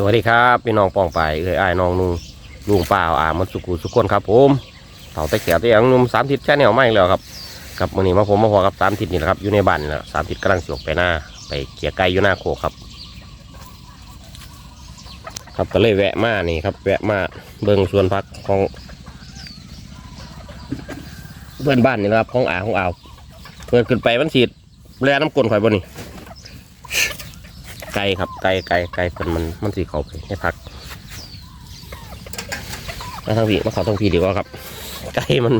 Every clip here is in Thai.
สวัสดีครับพี่น้องปองไปเอ้ยไอ้น้องนุ่งลุงป่าวอามันสุกุสุกคนครับผมเต่าตะแก่ตัวอย่างนุ่มสามทิศแช่แนวไม่แล้วครับกับวันนี้มาผมมาพอกับสามทิศนี่แหละครับอยู่ในบ้านนี่แหละสามทิศกำลังสวกไปหน้า ไปเกี่ยไก่อยู่หน้าโคครับ ครับก็เลยแวะมานี่ครับ แวะมาเบิ่งส่วนพักของเพื่อนบ้านนี่นะครับของอาของอาวเพื่อนขึ้นไปมันสีดแล่น้ำกลนข่อยบ่นี่ ไก่ครับไก่ไก่ไก่เป็นมันมันสีเขาไปให้พักมาทางพี่มาเขาทางพี่ดีกว่าครับ ไก่มัน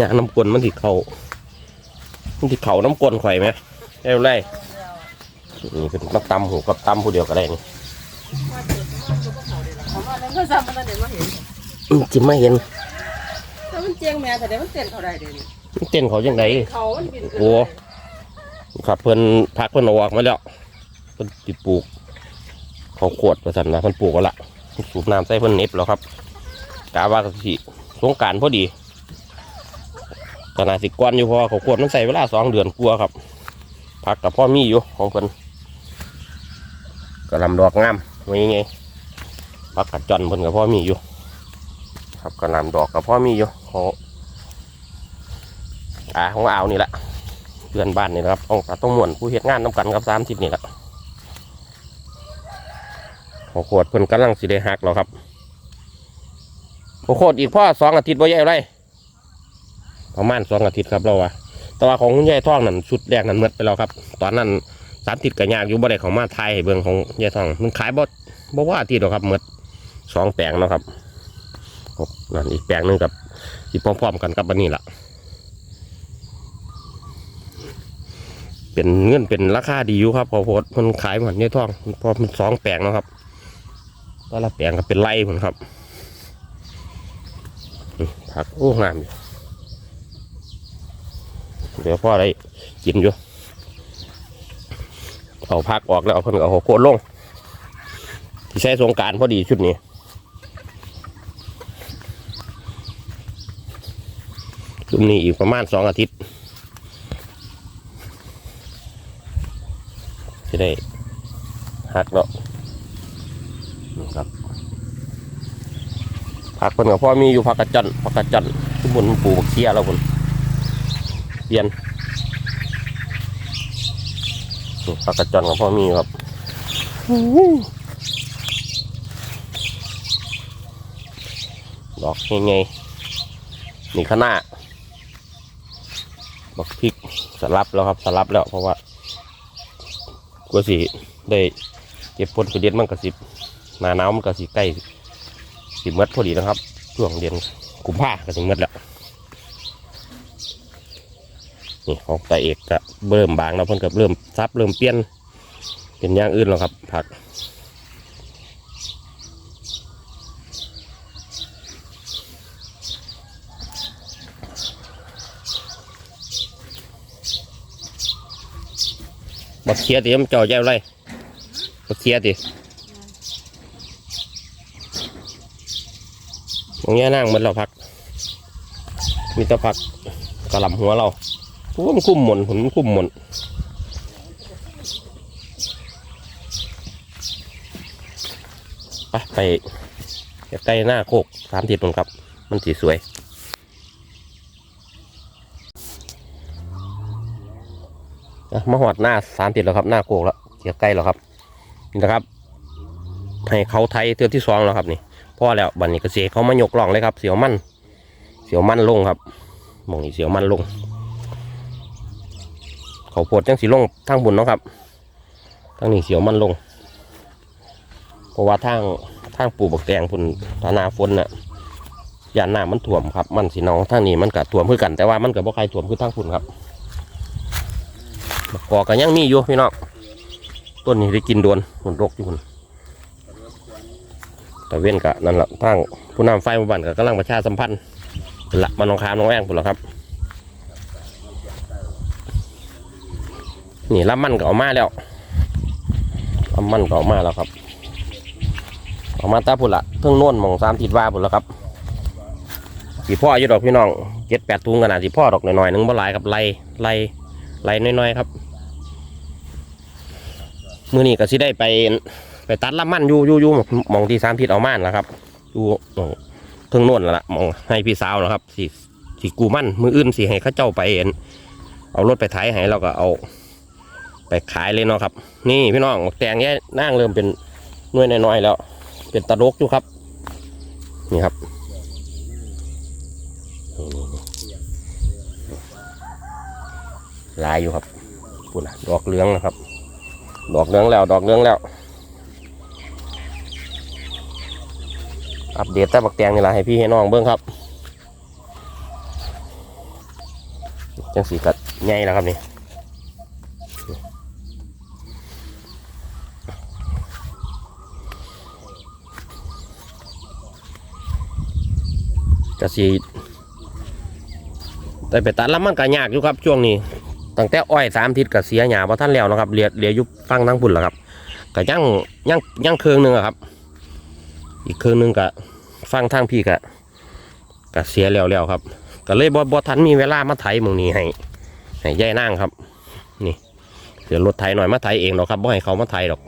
ยาน้ำกลนมันสีเขามันสีเขาน้ำกลนข่อยไหมได้ไรนี่เป็นมาตำหูกับตำผู้เดียวก็ได้นี่ผมว่านั้นก็ซ้ำมันเดี๋ยวมาเห็นอืมจิไม่เห็นถ้ามันเจียงแม่แต่เดี๋ยวมันเต้นเท่าไรเดี๋ยวนี้มันเต้นเขาจังไดเขามันบินขึ้นโอ้ครับเพิ่นพักเพิ่นเอาออกมาแล้วเพิ่นติปลูกเขาขวดประสันนะเพิ่นปลูกก็ละสูบน้ำใส่เพิ่นเน็บแล้วครับกาว่ากสิสงการพอดีก็น่าสิก้อนอยู่พอเขาขวดมันใส่เวลาสองเดือนกลัวครับพักกับพ่อมีอยู่ของเพิ่นก็ลำดอกงามไว้ไงพักกัดจอนเพิ่นกับพ่อมีอยู่ ครับก็ลำดอกกับพ่อมีอยู่ของอาของอ่าวนี่แหละเพื่อนบ้านนี่นะครับต้องต้องหมวนผู้เฮ็ดงานน้ำกันกับสามทิศนี่แหละ ขอขวดเพิ่นกำลังสิได้หักแล้วครับขอขวดอีกพ่อสองอาทิตย์บ่ใหญ่ไรประมาณสองอาทิตย์ครับเราว่าแต่ว่าของคุณยายท่องนั่นชุดแรกนั่นหมดไปแล้วครับ ตอนนั้นสามทิศก็ยากอยู่บ่ได้ของมาไทยเบิ่งของยายท่องมันขายบ่บ่ว่าอาทิตย์หรอกครับหมดสองแปลงเนาะครับนั่นอีกแปลงนึงกับสิพร้อมๆกันกับอันนี้ล่ะ เป็นเงินเป็นราคาดีอยู่ครับพอโพดมันขายเหมือนเนี่ยท่องเพอมันสองแปลงเนาะครับ แต่ละแปลงก็เป็นไร่เหมือนครับผักโอ้งามอยู่เดี๋ยวพ่อได้กินอยู่เอาพักออกแล้วเอาเพิ่นเอาหัวโคตรลง ที่ใช้สงการพอดีชุดนี้ชุดนี้อีกประมาณสองอาทิตย์จะได้หักเนาะนี่ครับ ผักคนกับพ่อมีอยู่ผักกระจันผักกระจันทุกคนปลูกบักเคียแล้วคนเปลี่ยนผักกระจันกับพ่อมีครับดอกยังไงนี่ข้างหน้าบักพริกสลับแล้วครับสลับแล้วเพราะว่ากว่าสิได้เก็บผลผลิตมันก็สิหนาหนาวมันก็สิใกล้ สิหมดพอดีนะครับช่วงเดือนกุมภาก็ถึงมดแล้วนี่ของตาเอกก็เริ่มบางแล้วเพิ่นก็เริ่มซับเริ่มเปลี่ยนเป็นอย่างอื่นแล้วครับ ผักบักเคียติมันเจ่อแย่ไรบักเคียติ ตรงนี้นั่งมันเราพัก มีแต่พักกระหล่ำหัวเราเพราะว่มคุ้มหมนผลมันคุ้มหมนไปไปใกล้หน้าโคกสามทิศมันครับ มันสีสวยมาหอดหน้าสามติดแล้วครับ หน้าโกกแล้วเกี่ยวใกล้แล้วครับ นี่นะครับ ให้เขาไทยเทือที่สองแล้วครับนี่ พ่อแล้วบันนี้ก็เสียเขามายกล่องเลยครับ เสียวมันเสียวมันลงครับหมองนี้เสียวมันลง เขาโพดจังสีลงทางบุญเนาะครับทางนี้เสียวมันลงเพราะว่าทางทางปูกบักแตงพุ่นตานาฝนน่ะยานน้ำมันท่วมครับ มันสีน้องทางนี้มันก็ท่วมคือกัน แต่ว่ามันก็บ่ใครท่วมคือทางพุ่นครับกอกก็ยังมีอยู่พี่น้องต้นนี้ได้กินโดนหุ่นรกอยู่หุ่น ต่เว้นกะนั่นแหละทางผู้นำไฟมู่บ้านก็กำลังประชาสัมพันธ์นั่นละมันน้องคามน้องแองพุ่นละครับ นี่ลำมันก็ออกมาแล้วลำมันก็ออกมาแล้วครับออกมาตาพุ่นละเพิ่งน่นมองสามทิศว่าพุ่นละครับสีพ่ออยู่ดอกพี่น้องเจ็ดแปดตุงขนาดสีพ่อดอกหน่อยๆหนึงบ่หลายครับไล่ไล่ไหลน้อยๆครับ มือนี้ก็สิได้ไป ไปตัดลำมันอยู่อยู่อยู่มองที่สามทิศเอาม่านแล้วครับอยู่หม้องเทิงโน่นแล้วล่ะมองให้พี่สาวแล้วครับสิสิกูมั่นมืออื่นสิให้เข้าเจ้าไปเอ็นเอารถไปไถให้เราก็เอา ไปขายเลยเนาะครับ นี่พี่น้องแตงแย่นั่งเริ่มเป็นน่วยน้อยแล้ว เป็นตะลกอยู่ครับ นี่ครับลายอยู่ครับปุ่นะดอกเหลืองนะครับ ดอกเหลืองแล้ว ดอกเหลืองแล้ว อัปเดตแต่บักแตงนี่แหละให้พี่ให้น้องเบิ้งครับจังสีกัดใหญ่แล้วครับนี่กสีแต่ไปตัดล้วมันก็ยากอยู่ครับช่วงนี้ตั้งแต่อ้อยสามทิศกับเสียหยาเพอท่านแล้วนะครับเหลียเหลียอยุบฟังทั้งพุ่นแล้วครับก็ยังยังยังเครื่องหนึ่งอะครับ อีกเครื่องหนึ่งก็ฟังทางพี่ก็ก็เสียแล้วแล้วครับก็เลยบ่บ่ทันมีเวลามาไถมองนี้ให้ให้ยายนั่งครับ นี่เดี๋ยวรถไถหน่อยมาไถเองหรอกครับบ่ให้เขามาไถหรอก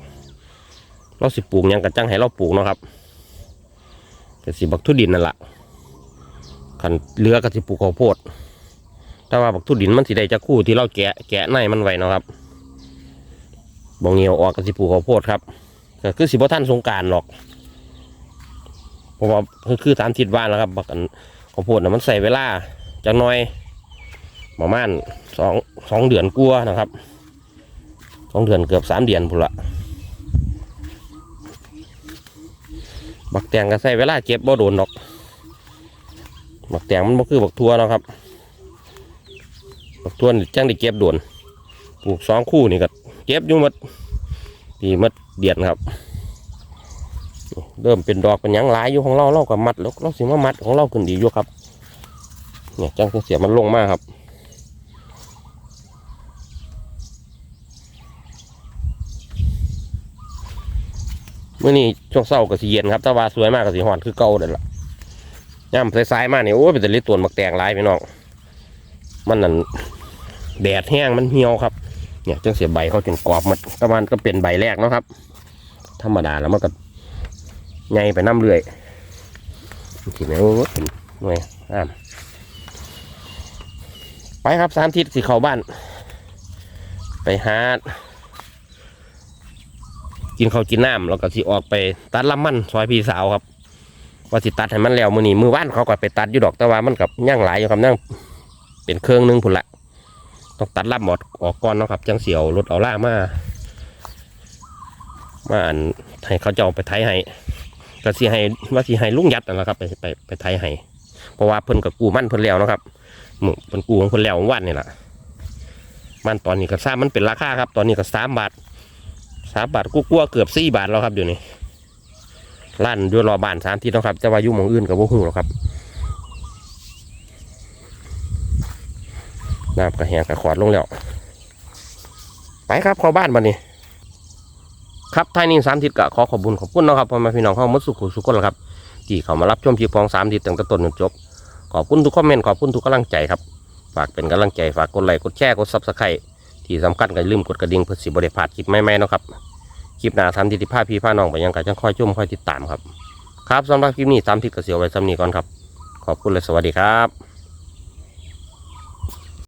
เราสิปลูกยังกระจังให้เราปลูกเนาะครับแต่สิบักทุดินนั่นแหละขันเรือก็สิปลูกข้าวโพดแต่ว่าบักทุดินมันสิได้จะคู่ที่เราแกะแกะในมันไว้เนาะครับบองเงียวออกก็สิปลูกข้าวโพดครับก็คือสิบ่ท่านสงการหรอก ราะว่าคือคือตามทิศว่านแล้วครับบักอันข้าวโพดน่ะมันใส่เวลาจังน้อยประมาณสองสองเดือนกลัวนะครับสองเดือนเกือบสามเดือนพุ่นละบักแตงก็ใส่เวลาเก็บบ่โดนดอก บักแตงมันบ่คือบักทัวนะครับ บักทัวนี่จังได้เก็บโดนปลูกสองคู่นี่ก็เก็บอยู่หมดปีหมดเดียนครับ เริ่มเป็นดอกเป็นหยังหลายอยู่ของเราเราก็มัดแล้วเราสิมามัดของเราขึ้นดีอยู่ครับเนี่ยจังเสียมันลงมากครับเมื่อนี้ช่วงเช้าก็สิเย็นครับต่ว่าสวยมากก็สิหอนคือเก่าเดินละย่ำสายๆมาเนี่ยโอ้ยเป็นแต่ลิตรตัวมักแตงหลายพี่น้องมันนั่นแดดแห้งมันเหี่ยวครับเนี่ยจังเสียใบเขาจนกรอบมันประมาณก็เป็นใบแรกเนาะครับ ธรรมดาแล้วมันก็ ไงไปน้ำเรื่อยทีนี้โอ้ยเป็นหน่วยอ่ามไปครับสามทิศสิเขาบ้าน ไปหากินข้าวกินน้ำแล้วก็สิออกไปตัดลำมันซอยพี่สาวครับว่าสิตัดให้มันแล้วมือนี้มือว่านเขาก็ไปตัดอยู่ดอกแต่ว่ามันกับย่างหลายอยู่ครับย่างเป็นเครื่องหนึงพุ่นละต้องตัดลำหมดออกก่อนเนาะครับ จังเสียวรถเอาล่ามามาอันให้เขาจะเอาไปไถให้ ก็สิให้ว่าสิให้ลุงยัดนั่นแหละครับ ไปไปไปไถให้เพราะว่าเพิ่นกับกูมั่นเพิ่นแล้วนะครับหมูเพิ่นกูของเพิ่นแล้ววันนี่แหละมันตอนนี้ก็ทราบมันเป็นราคาครับ ตอนนี้ก็สามบาทสามบาทกู้ๆเกือบสี่บาทแล้วครับเดี๋ยวนี้ลั่นด้วยรอบานสามทิศเนะครับจะวายุ่มองอื่นกับพวกหูหรอกครับน้ำกระแหงกระขอดลงแล้วไปครับเข้าบ้านบันนี้ ครับท้ายนี้สามทิศกะขอขอบคุณขอบคุณนะครับพ่อแม่พี่น้องเข้ามาสุขุสุขคนละครับที่เขามารับชมคลิปของสามทิศตั้งแต่ต้นจนจบ ขอบคุณทุกคอมเมนต์ขอบคุณทุกกำลังใจครับ ฝากเป็นกำลังใจฝากกดไลค์กดแชร์กดซับสไครต์ที่สำคัญก็อย่าลืมกดกระดิ่งเพื่อสิบริพาดคลิปใหม่ๆนะครับคลิปหน้าทำทิศภาพพี่พาน้องไปยังกันจังคอยจุ่มคอยติดตามครับครับสำหรับคลิปนี้ตามทิศกระเสียวไว้สำนีก่อนครับ ขอบคุณและสวัสดีครับ